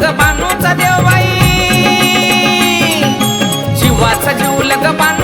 जीवलग बानूचा देवबाई जीवाचा जीव लग देवबाई